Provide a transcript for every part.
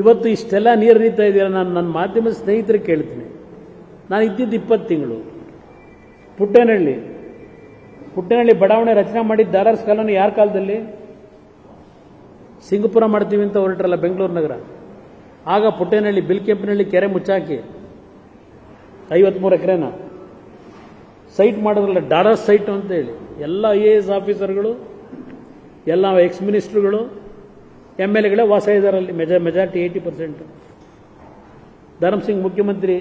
ಇವತ್ತು ಇಷ್ಟೆಲ್ಲ ನೀರು ಹರಿತಾ ಇದೆಯಲ್ಲ, ನಾನು ನನ್ನ ಮಾಧ್ಯಮ ಸ್ನೇಹಿತರಿಗೆ ಕೇಳ್ತೀನಿ. ನಾನು ಇದ್ದಿದ್ದು ಇಪ್ಪತ್ತು ತಿಂಗಳು. ಪುಟ್ಟೇನಹಳ್ಳಿ. ಪುಟ್ಟೇನಹಳ್ಳಿ ಬಡಾವಣೆ ರಚನೆ ಮಾಡಿದ್ದ ದಾರಾರ್ಸ್ ಕಾಲೋನಿ ಯಾರ ಕಾಲದಲ್ಲಿ? ಸಿಂಗಪುರ ಮಾಡ್ತೀವಿ ಅಂತ ಹೊರಟ್ರಲ್ಲ, ಬೆಂಗಳೂರು ನಗರ. ಆಗ ಪುಟ್ಟೇನಹಳ್ಳಿ, ಬಿಲ್ಕೆಂಪಿನಹಳ್ಳಿ ಕೆರೆ ಮುಚ್ಚಾಕಿ. ಐವತ್ಮೂರು ಎಕರೆನ. ಸೈಟ್ ಮಾಡೋದ್ರಲ್ಲ ಡಾರಸ್ ಸೈಟ್ ಅಂತ ಹೇಳಿ. ಎಲ್ಲ ಐ ಎ ಎಸ್ ಆಫೀಸರ್ಗಳು, ಎಲ್ಲ ಎಕ್ಸ್ ಮಿನಿಸ್ಟ್ರುಗಳು ಎಂ ಎಲ್ ಎಗಳೇ ವಾಸ ಇದ್ದಾರೆ ಅಲ್ಲಿ ಮೆಜಾ majority eighty percent Dharam Singh ಮುಖ್ಯಮಂತ್ರಿ,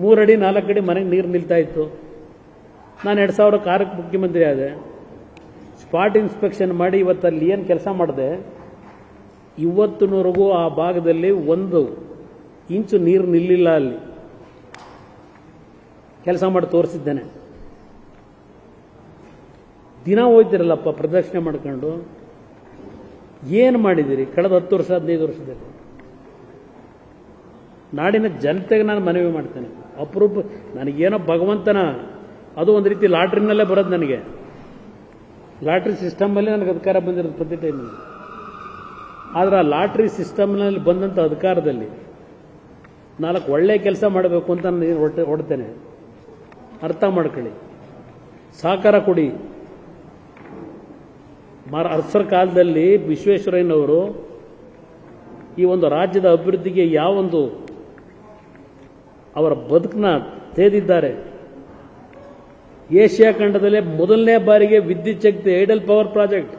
ಮೂರಡಿ ನಾಲ್ಕು ಅಡಿ ಮನೆಗೆ ನೀರು ನಿಲ್ತಾ ಇತ್ತು. ನಾನು ಎರಡು ಸಾವಿರ ಕಾರಕ್ಕೆ ಮುಖ್ಯಮಂತ್ರಿ ಆದೆ. ಸ್ಪಾಟ್ ಇನ್ಸ್ಪೆಕ್ಷನ್ ಮಾಡಿ ಇವತ್ತು ಅಲ್ಲಿ ಏನು ಕೆಲಸ ಮಾಡಿದೆ? ಇವತ್ತಿನವರೆಗೂ ಆ ಭಾಗದಲ್ಲಿ ಒಂದು ಇಂಚು ನೀರು ನಿಲ್ಲಿಲ್ಲ ಅಲ್ಲಿ. ಕೆಲಸ ಮಾಡಿ ತೋರಿಸಿದ್ದೇನೆ. ದಿನ ಹೋಯ್ತಿರಲ್ಲಪ್ಪ ಪ್ರದಕ್ಷಿಣೆ ಮಾಡ್ಕೊಂಡು. ಏನು ಮಾಡಿದ್ದೀರಿ ಕಳೆದ ಹತ್ತು ವರ್ಷ, ಹದಿನೈದು ವರ್ಷದಲ್ಲಿ. ನಾಡಿನ ಜನತೆಗೆ ನಾನು ಮನವಿ ಮಾಡ್ತೇನೆ. ಅಪರೂಪ, ನನಗೇನೋ ಭಗವಂತನ, ಅದು ಒಂದು ರೀತಿ ಲಾಟ್ರಿನಲ್ಲೇ ಬರೋದು ನನಗೆ. ಲಾಟ್ರಿ ಸಿಸ್ಟಮಲ್ಲಿ ನನಗೆ ಅಧಿಕಾರ ಬಂದಿರೋದು ಪ್ರತಿ ಟೈಮಲ್ಲಿ. ಆದರೆ ಆ ಲಾಟ್ರಿ ಸಿಸ್ಟಮ್ನಲ್ಲಿ ಬಂದಂಥ ಅಧಿಕಾರದಲ್ಲಿ ನಾಲ್ಕು ಒಳ್ಳೆ ಕೆಲಸ ಮಾಡಬೇಕು ಅಂತ ನಾನು ಹೊಡ್ತೇನೆ ಅರ್ಥ ಮಾಡ್ಕೊಳ್ಳಿ. ಸಹಕಾರ ಕೊಡಿ. ಮಾರ ಅರಸರ ಕಾಲದಲ್ಲಿ ವಿಶ್ವೇಶ್ವರಯ್ಯನವರು ಈ ಒಂದು ರಾಜ್ಯದ ಅಭಿವೃದ್ಧಿಗೆ ಯಾವೊಂದು ಅವರ ಬದುಕನ್ನ ತೇದಿದ್ದಾರೆ. ಏಷ್ಯಾ ಖಂಡದಲ್ಲೇ ಮೊದಲನೇ ಬಾರಿಗೆ ವಿದ್ಯುತ್ ಶಕ್ತಿ, ಐಡಲ್ ಪವರ್ ಪ್ರಾಜೆಕ್ಟ್.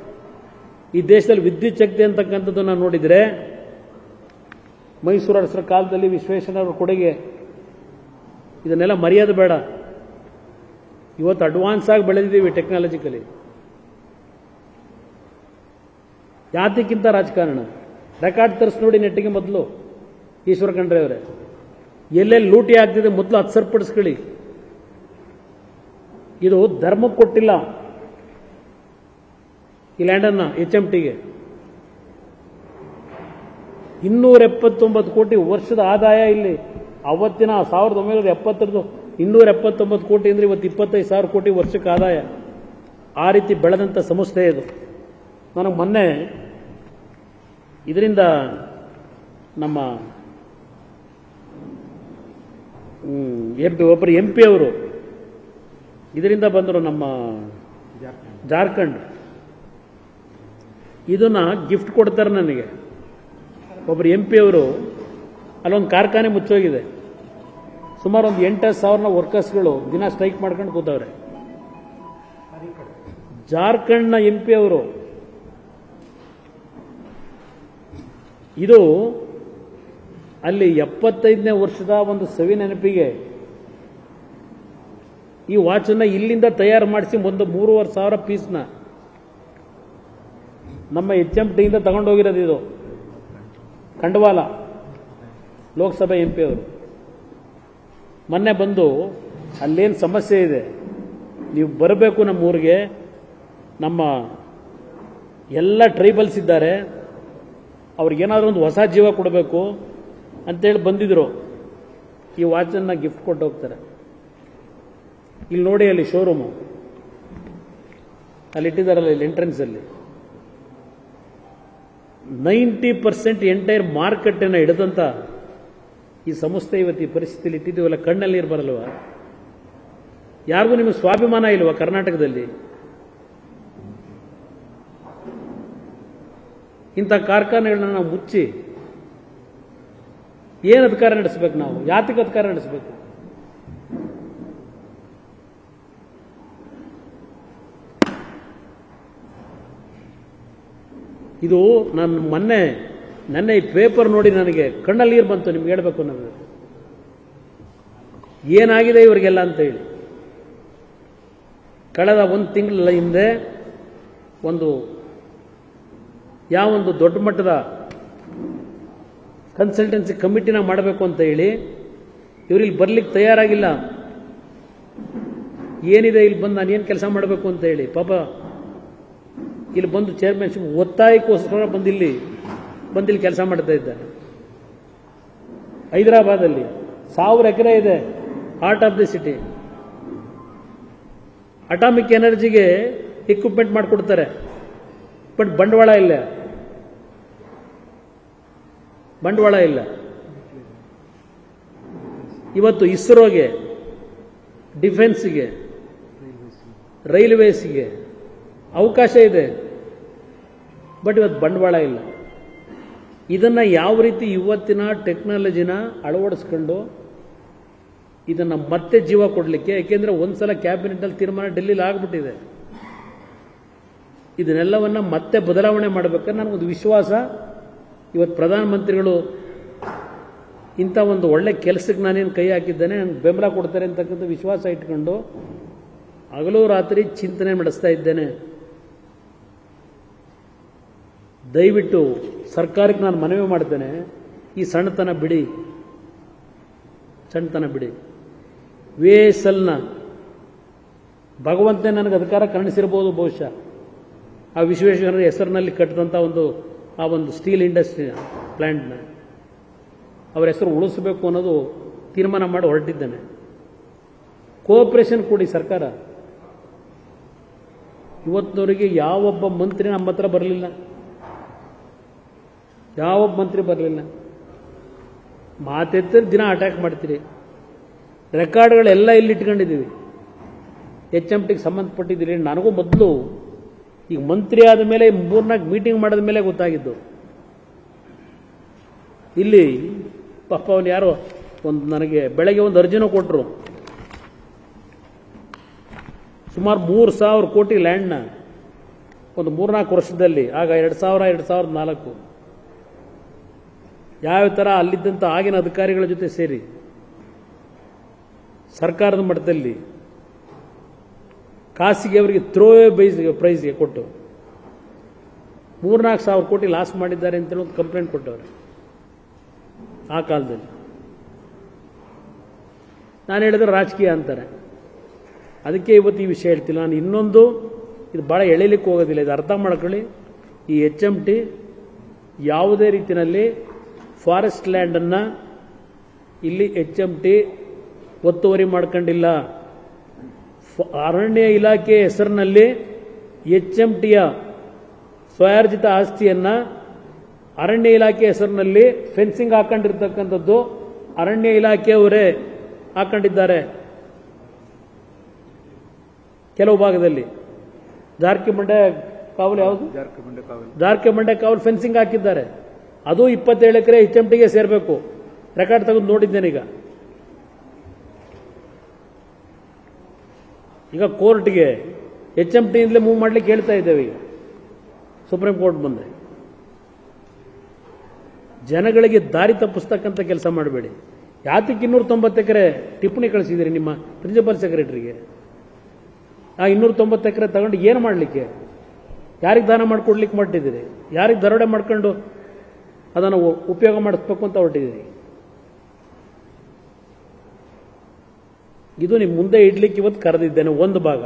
ಈ ದೇಶದಲ್ಲಿ ವಿದ್ಯುತ್ ಶಕ್ತಿ ಅಂತಕ್ಕಂಥದ್ದನ್ನು ನೋಡಿದರೆ ಮೈಸೂರು ಅರಸರ ಕಾಲದಲ್ಲಿ ವಿಶ್ವೇಶ್ವರಯ್ಯನವರ ಕೊಡುಗೆ ಇದನ್ನೆಲ್ಲ ಮರ್ಯಾದೆ ಬೇಡ. ಇವತ್ತು ಅಡ್ವಾನ್ಸ್ ಆಗಿ ಬೆಳೆದಿದ್ದೀವಿ ಟೆಕ್ನಾಲಜಿಕಲಿ ಯಾತಕ್ಕಿಂತ ರಾಜಕಾರಣ? ರೆಕಾರ್ಡ್ ತರಿಸ್ ನೋಡಿ ನೆಟ್ಟಿಗೆ ಮೊದಲು, ಈಶ್ವರ ಖಂಡ್ರೆ ಅವರೇ. ಎಲ್ಲೆಲ್ಲಿ ಲೂಟಿ ಆಗ್ತಿದೆ ಮೊದಲು ಅದು ಸರಿಪಡಿಸ್ಕೊಳ್ಳಿ. ಇದು ಧರ್ಮ ಕೊಟ್ಟಿಲ್ಲ. ಈ ಲ್ಯಾಂಡನ್ನ ಎಚ್ ಎಂ ಟಿಗೆ ಇನ್ನೂರ ಎಪ್ಪತ್ತೊಂಬತ್ತು ಕೋಟಿ ವರ್ಷದ ಆದಾಯ ಇಲ್ಲಿ. ಅವತ್ತಿನ ಸಾವಿರದ ಒಂಬೈನೂರ ಎಪ್ಪತ್ತರದು ಇನ್ನೂರ ಎಪ್ಪತ್ತೊಂಬತ್ತು ಕೋಟಿ ಅಂದ್ರೆ ಇವತ್ತು ಇಪ್ಪತ್ತೈದು ಸಾವಿರ ಕೋಟಿ ವರ್ಷಕ್ಕೆ ಆದಾಯ. ಆ ರೀತಿ ಬೆಳೆದಂಥ ಸಂಸ್ಥೆ ಇದು. ನನಗೆ ಮೊನ್ನೆ ಇದರಿಂದ ನಮ್ಮ ಎಂ ಪಿ, ಒಬ್ಬರು ಎಂ ಪಿ ಅವರು ಇದರಿಂದ ಬಂದರು ನಮ್ಮ ಜಾರ್ಖಂಡ್. ಇದನ್ನ ಗಿಫ್ಟ್ ಕೊಡ್ತಾರೆ ನನಗೆ. ಒಬ್ಬರು ಎಂ ಪಿ ಅವರು ಅಲ್ಲೊಂದು ಕಾರ್ಖಾನೆ ಮುಚ್ಚೋಗಿದೆ. ಸುಮಾರು ಒಂದು ಎಂಟು ಸಾವಿರ ವರ್ಕರ್ಸ್ಗಳು ದಿನ ಸ್ಟ್ರೈಕ್ ಮಾಡ್ಕೊಂಡು ಕೂತವ್ರೆ. ಜಾರ್ಖಂಡ್ನ ಎಂ ಪಿ ಅವರು ಇದು ಅಲ್ಲಿ ಎಪ್ಪತ್ತೈದನೇ ವರ್ಷದ ಒಂದು ಸವಿ ನೆನಪಿಗೆ ಈ ವಾಚನ್ನ ಇಲ್ಲಿಂದ ತಯಾರು ಮಾಡಿಸಿ ಒಂದು ಮೂರುವರೆ ಸಾವಿರ ಪೀಸ್ನ ನಮ್ಮ ಎಚ್ ಎಂ ಟಿಯಿಂದ ತಗೊಂಡೋಗಿರೋದು ಇದು. ಖಂಡವಾಲ, ಲೋಕಸಭೆ ಎಂ ಪಿ ಅವರು. ಮೊನ್ನೆ ಬಂದು ಅಲ್ಲೇನು ಸಮಸ್ಯೆ ಇದೆ? ನೀವು ಬರಬೇಕು ನಮ್ಮ ಊರಿಗೆ ನಮ್ಮ ಎಲ್ಲ ಟ್ರೈಬಲ್ಸ್ ಇದ್ದಾರೆ. ಅವ್ರಿಗೇನಾದ್ರೂ ಒಂದು ಹೊಸ ಜೀವ ಕೊಡಬೇಕು ಅಂತೇಳಿ ಬಂದಿದ್ರು. ಈ ವಾಚನ್ನು ಗಿಫ್ಟ್ ಕೊಟ್ಟು ಹೋಗ್ತಾರೆ. ಇಲ್ಲಿ ನೋಡಿ ಅಲ್ಲಿ ಶೋರೂಮು ಅಲ್ಲಿ ಇಟ್ಟಿದ್ದಾರಲ್ಲ ಇಲ್ಲಿ ಎಂಟ್ರೆನ್ಸಲ್ಲಿ ನೈಂಟಿ ಪರ್ಸೆಂಟ್ ಎಂಟೈರ್ ಮಾರ್ಕೆಟನ್ನು ಹಿಡಿದಂಥ ಈ ಸಂಸ್ಥೆ ಇವತ್ತು ಈ ಪರಿಸ್ಥಿತಿಯಲ್ಲಿ ಇಟ್ಟಿದ್ದೀವಲ್ಲ, ಕಣ್ಣಲ್ಲಿ ನೀರು ಬರಲ್ವ? ಯಾರಿಗೂ ನಿಮಗೆ ಸ್ವಾಭಿಮಾನ ಇಲ್ವಾ ಕರ್ನಾಟಕದಲ್ಲಿ? ಇಂಥ ಕಾರ್ಖಾನೆಗಳನ್ನ ನಾವು ಮುಚ್ಚಿ ಏನು ಅಧಿಕಾರ ನಡೆಸಬೇಕು ನಾವು? ಯಾತಕ್ಕೆ ಅಧಿಕಾರ ನಡೆಸಬೇಕು? ಇದು ನಾನು ಮೊನ್ನೆ, ನನ್ನ ಈ ಪೇಪರ್ ನೋಡಿ ನನಗೆ ಕಣ್ಣಲ್ಲಿ ನೀರು ಬಂತು, ನಿಮ್ಗೆ ಹೇಳ್ಬೇಕು ನನಗೆ ಏನಾಗಿದೆ ಇವರಿಗೆಲ್ಲ ಅಂತ ಹೇಳಿ. ಕಳೆದ ಒಂದು ತಿಂಗಳ ಹಿಂದೆ ಒಂದು ಯಾವೊಂದು ದೊಡ್ಡ ಮಟ್ಟದ ಕನ್ಸಲ್ಟೆನ್ಸಿ ಕಮಿಟಿನ ಮಾಡಬೇಕು ಅಂತ ಹೇಳಿ ಇವರಿಲ್ಲಿ ಬರ್ಲಿಕ್ಕೆ ತಯಾರಾಗಿಲ್ಲ. ಏನಿದೆ ಇಲ್ಲಿ ಬಂದು ನಾನು ಏನು ಕೆಲಸ ಮಾಡಬೇಕು ಅಂತ ಹೇಳಿ. ಪಾಪ ಇಲ್ಲಿ ಬಂದು ಚೇರ್ಮನ್ಶಿಪ್ ಒತ್ತಾಯಕ್ಕೋಸ್ಕರ ಬಂದಿಲ್ಲಿ ಬಂದಿಲ್ಲಿ ಕೆಲಸ ಮಾಡ್ತಾ ಇದ್ದಾರೆ. ಹೈದರಾಬಾದಲ್ಲಿ ಸಾವಿರ ಎಕರೆ ಇದೆ heart of the city atomic ಎನರ್ಜಿಗೆ equipment ಮಾಡಿಕೊಡ್ತಾರೆ. ಬಟ್ ಬಂಡವಾಳ ಇಲ್ಲ. ಬಂಡವಾಳ ಇಲ್ಲ. ಇವತ್ತು ಇಸ್ರೋಗೆ, ಡಿಫೆನ್ಸ್ಗೆ, ರೈಲ್ವೇಸ್ಗೆ ಅವಕಾಶ ಇದೆ. ಬಟ್ ಇವತ್ತು ಬಂಡವಾಳ ಇಲ್ಲ. ಇದನ್ನು ಯಾವ ರೀತಿ ಇವತ್ತಿನ ಟೆಕ್ನಾಲಜಿನ ಅಳವಡಿಸ್ಕೊಂಡು ಇದನ್ನು ಮತ್ತೆ ಜೀವ ಕೊಡಲಿಕ್ಕೆ ಯಾಕೆಂದರೆ ಒಂದ್ಸಲ ಕ್ಯಾಬಿನೆಟಲ್ಲಿ ತೀರ್ಮಾನ ಡೆಲ್ಲಿಲಿ ಆಗ್ಬಿಟ್ಟಿದೆ. ಇದನ್ನೆಲ್ಲವನ್ನು ಮತ್ತೆ ಬದಲಾವಣೆ ಮಾಡಬೇಕಾದ್ರೆ ನನಗೊಂದು ವಿಶ್ವಾಸ. ಇವತ್ತು ಪ್ರಧಾನಮಂತ್ರಿಗಳು ಇಂಥ ಒಂದು ಒಳ್ಳೆ ಕೆಲಸಕ್ಕೆ ನಾನೇನು ಕೈ ಹಾಕಿದ್ದೇನೆ, ನನಗೆ ಬೆಂಬಲ ಕೊಡ್ತಾರೆ ಅಂತಕ್ಕಂಥ ವಿಶ್ವಾಸ ಇಟ್ಕೊಂಡು ಹಗಲು ರಾತ್ರಿ ಚಿಂತನೆ ನಡೆಸ್ತಾ ಇದ್ದೇನೆ. ದಯವಿಟ್ಟು ಸರ್ಕಾರಕ್ಕೆ ನಾನು ಮನವಿ ಮಾಡ್ತೇನೆ, ಈ ಸಣ್ಣತನ ಬಿಡಿ ಸಣ್ಣತನ ಬಿಡಿ. ವಿ ಎಸ್ ಎಲ್ನ ಭಗವಂತ ನನಗೆ ಅಧಿಕಾರ ಕರುಣಿಸಿರ್ಬೋದು ಬಹುಶಃ. ಆ ವಿಶ್ವೇಶ್ವರ ಹೆಸರಿನಲ್ಲಿ ಕಟ್ಟಿದಂಥ ಒಂದು ಆ ಒಂದು ಸ್ಟೀಲ್ ಇಂಡಸ್ಟ್ರಿ ಪ್ಲ್ಯಾಂಟ್ನ ಅವರ ಹೆಸರು ಉಳಿಸಬೇಕು ಅನ್ನೋದು ತೀರ್ಮಾನ ಮಾಡಿ ಹೊರಟಿದ್ದೇನೆ. ಕೋಆಪರೇಷನ್ ಕೊಡಿ ಸರ್ಕಾರ. ಇವತ್ತಿನವರೆಗೆ ಯಾವೊಬ್ಬ ಮಂತ್ರಿ ನಮ್ಮ ಹತ್ರ ಬರಲಿಲ್ಲ. ಯಾವೊಬ್ಬ ಮಂತ್ರಿ ಬರಲಿಲ್ಲ. ಮಾತೆತ್ತಿದ್ರೆ ದಿನ ಅಟ್ಯಾಕ್ ಮಾಡ್ತೀರಿ. ರೆಕಾರ್ಡ್ಗಳೆಲ್ಲ ಇಲ್ಲಿ ಇಟ್ಕೊಂಡಿದ್ದೀವಿ ಎಚ್ ಎಂ ಟಿಗೆ ಸಂಬಂಧಪಟ್ಟಿದ್ದೀರಿ. ನನಗೂ ಮೊದಲು ಈಗ ಮಂತ್ರಿ ಆದ ಮೇಲೆ ಮೂರ್ನಾಲ್ಕು ಮೀಟಿಂಗ್ ಮಾಡಿದ ಮೇಲೆ ಗೊತ್ತಾಗಿದ್ದು. ಇಲ್ಲಿ ಪಾಪ ಅವನು ಯಾರೋ ಒಂದು ನನಗೆ ಬೆಳಗ್ಗೆ ಒಂದು ಅರ್ಜಿನೂ ಕೊಟ್ಟರು ಸುಮಾರು ಮೂರು ಸಾವಿರ ಕೋಟಿ ಲ್ಯಾಂಡ್ನ ಒಂದು ಮೂರ್ನಾಲ್ಕು ವರ್ಷದಲ್ಲಿ, ಆಗ ಎರಡು ಸಾವಿರ, ಎರಡು ಸಾವಿರದ ನಾಲ್ಕು. ಯಾವ ಥರ ಅಲ್ಲಿದ್ದಂಥ ಆಗಿನ ಅಧಿಕಾರಿಗಳ ಜೊತೆ ಸೇರಿ ಸರ್ಕಾರದ ಮಟ್ಟದಲ್ಲಿ ಖಾಸಗಿ ಅವರಿಗೆ ಥ್ರೋ ಬೈಸ್ ಪ್ರೈಸ್ಗೆ ಕೊಟ್ಟು. ಮೂರ್ನಾಲ್ಕು ಸಾವಿರ ಕೋಟಿ ಲಾಸ್ ಮಾಡಿದ್ದಾರೆ ಅಂತೇಳಿ ಒಂದು ಕಂಪ್ಲೇಂಟ್ ಕೊಟ್ಟವ್ರೆ. ಆ ಕಾಲದಲ್ಲಿ. ನಾನು ಹೇಳಿದ್ರೆ ರಾಜಕೀಯ ಅಂತಾರೆ. ಅದಕ್ಕೆ ಇವತ್ತು ಈ ವಿಷಯ ಹೇಳ್ತಿಲ್ಲ. ನಾನು ಇನ್ನೊಂದು, ಇದು ಭಾಳ ಎಳಿಲಿಕ್ಕೆ ಹೋಗೋದಿಲ್ಲ. ಇದು ಅರ್ಥ ಮಾಡ್ಕೊಳ್ಳಿ. ಈ ಎಚ್ ಎಂ ಟಿ ಯಾವುದೇ ರೀತಿಯಲ್ಲಿ ಫಾರೆಸ್ಟ್ ಲ್ಯಾಂಡನ್ನು ಇಲ್ಲಿ ಎಚ್ ಎಂ ಟಿ ಒತ್ತುವರಿ ಮಾಡ್ಕೊಂಡಿಲ್ಲ. ಅರಣ್ಯ ಇಲಾಖೆ ಹೆಸರಿನಲ್ಲಿ ಎಚ್ ಎಂ ಟಿಯ ಸ್ವಯಾರ್ಜಿತ ಆಸ್ತಿಯನ್ನ ಅರಣ್ಯ ಇಲಾಖೆ ಹೆಸರಿನಲ್ಲಿ ಫೆನ್ಸಿಂಗ್ ಹಾಕೊಂಡಿರ್ತಕ್ಕಂಥದ್ದು ಅರಣ್ಯ ಇಲಾಖೆಯವರೇ ಹಾಕೊಂಡಿದ್ದಾರೆ. ಕೆಲವು ಭಾಗದಲ್ಲಿ. ಜಾರ್ಕಿಮಂಡೆ ಕಾವಲು ಯಾವುದು? ಜಾರ್ಕಿಮಂಡೆ ಕಾವಲು. ಫೆನ್ಸಿಂಗ್ ಹಾಕಿದ್ದಾರೆ. ಅದು ಇಪ್ಪತ್ತೇಳು ಎಕರೆ ಎಚ್ ಎಂ ಟಿಗೆ ಸೇರಬೇಕು. ರೆಕಾರ್ಡ್ ತೆಗೆದು ನೋಡಿದ್ದೇನೆ ಈಗ. ಈಗ ಕೋರ್ಟ್ಗೆ ಎಚ್ ಎಂ ಟಿಯಿಂದಲೇ ಮೂವ್ ಮಾಡ್ಲಿಕ್ಕೆ ಹೇಳ್ತಾ ಇದ್ದೇವೆ ಈಗ. ಸುಪ್ರೀಂ ಕೋರ್ಟ್ ಬಂದೆ ಜನಗಳಿಗೆ ದಾರಿ ತಪ್ಪಿಸ್ತಕ್ಕಂಥ ಕೆಲಸ ಮಾಡಬೇಡಿ. ಯಾತಕ್ಕೆ ಇನ್ನೂರ ತೊಂಬತ್ತು ಎಕರೆ ಟಿಪ್ಪಣಿ ಕಳಿಸಿದಿರಿ ನಿಮ್ಮ ಪ್ರಿನ್ಸಿಪಲ್ ಸೆಕ್ರೆಟರಿಗೆ ಆ ಇನ್ನೂರ ತೊಂಬತ್ತು ಎಕರೆ ತಗೊಂಡು ಏನು ಮಾಡಲಿಕ್ಕೆ? ಯಾರಿಗೆ ದಾನ ಮಾಡಿಕೊಡ್ಲಿಕ್ಕೆ ಮಾಡಿದ್ದೀರಿ ಯಾರಿಗೆ ದರೋಡೆ ಮಾಡ್ಕೊಂಡು ಅದನ್ನು ಉಪಯೋಗ ಮಾಡಿಸ್ಬೇಕು ಅಂತ ಹೊರಟಿದ್ದೀರಿ? ಇದು ನಿಮ್ಮ ಮುಂದೆ ಇಡ್ಲಿಕ್ಕೆ ಇವತ್ತು ಕರೆದಿದ್ದೇನೆ, ಒಂದು ಭಾಗ.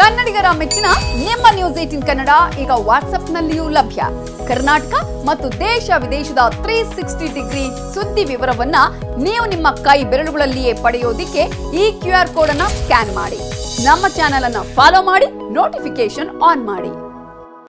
ಕನ್ನಡಿಗರ ಮೆಚ್ಚಿನ ನಿಮ್ಮ ನ್ಯೂಸ್ ಏಟಿನ್ ಕನ್ನಡ ಈಗ ವಾಟ್ಸ್ಆಪ್ನಲ್ಲಿಯೂ ಲಭ್ಯ. ಕರ್ನಾಟಕ ಮತ್ತು ದೇಶ ವಿದೇಶದ ತ್ರೀ ಸಿಕ್ಸ್ಟಿ ಡಿಗ್ರಿ ಸುದ್ದಿ ವಿವರವನ್ನ ನೀವು ನಿಮ್ಮ ಕೈ ಬೆರಳುಗಳಲ್ಲಿಯೇ ಪಡೆಯೋದಿಕ್ಕೆ ಈ ಕ್ಯೂ ಆರ್ ಕೋಡ್ ಅನ್ನ ಸ್ಕ್ಯಾನ್ ಮಾಡಿ. ನಮ್ಮ ಚಾನೆಲ್ ಅನ್ನ ಫಾಲೋ ಮಾಡಿ ನೋಟಿಫಿಕೇಶನ್ ಆನ್ ಮಾಡಿ.